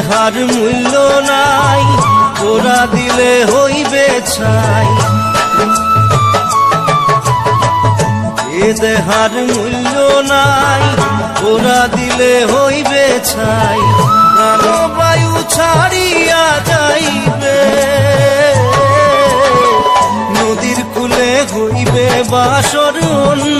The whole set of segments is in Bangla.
এ দেহার মূল্য নাই ওরা দিলে হইবে ছাই। দেহার মূল্য নাই ওরা দিলে হইবে ছাই। প্রাণবায়ু ছাড়িয়া যাইবে, নদীর কুলে হইবে বাসর অন্তিম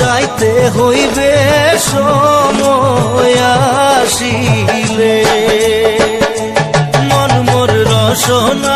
যাইতে হইবে সময় আসিলে। মন মোর রসনা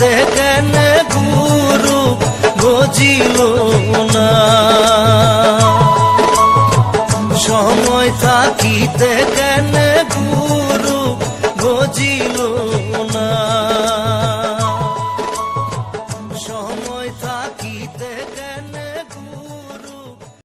কেন গুরু বুঝিল